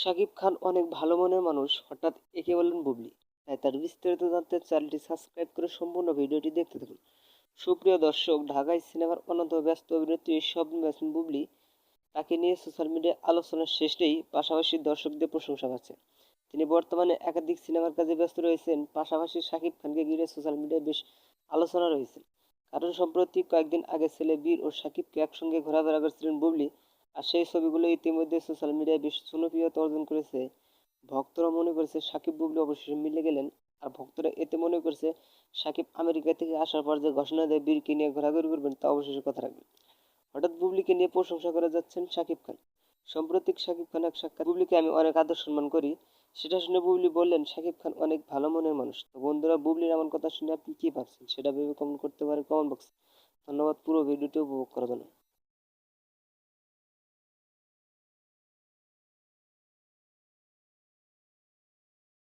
শাকিব খান অনেক ভালো মনের মানুষ। হঠাৎ একে বলেন বুবলি। তাই তার বিস্তারিত জানতে চ্যানেলটি সাবস্ক্রাইব করে সম্পূর্ণ ভিডিওটি দেখতে থাকুন। সুপ্রিয় দর্শক, ঢাকায় সিনেমার অন্যতম ব্যস্ত অভিনেত্রী স্বপ্ন ব্যাসন বুবলি। তাকে নিয়ে সোশ্যাল মিডিয়ায় আলোচনার শেষেই পাশাপাশি দর্শকদের প্রশংসা পাচ্ছে। তিনি বর্তমানে একাধিক সিনেমার কাজে ব্যস্ত রয়েছেন। পাশাপাশি শাকিব খানকে ঘিরে সোশ্যাল মিডিয়ায় বেশ আলোচনা রয়েছে। কারণ সম্প্রতি কয়েকদিন আগে ছেলে বীর ও শাকিবকে একসঙ্গে ঘোরাফেরা করছিলেন বুবলি। আর সেই ছবিগুলো ইতিমধ্যে সোশ্যাল মিডিয়ায় বেশ জনপ্রিয়তা অর্জন করেছে। ভক্তরা মনে করছে সাকিব বুবলি অবশেষে মিলে গেলেন আর ভক্তরা এতে মনে করছে সাকিব আমেরিকা থেকে আসার পর যে ঘোষণা দেয় বীরকে নিয়ে ঘোরাঘুরি করবেন তা অবশেষে কথা রাখবেন। হঠাৎ বুবলিকে নিয়ে প্রশংসা করে যাচ্ছেন সাকিব খান। সাম্প্রতিক সাকিব খান এক সাক্ষাৎ বুবলিকে আমি অনেক আদর সম্মান করি, সেটা শুনে বুবলি বললেন, সাকিব খান অনেক ভালো মনের মানুষ। তো বন্ধুরা, বুবলির এমন কথা শুনে আপনি কি ভাবছেন? সেটা ভেবে কমেন্ট করতে পারেন কমেন্ট বক্সে ধন্যবাদ, পুরো ভিডিওটি উপভোগ করার জন্য।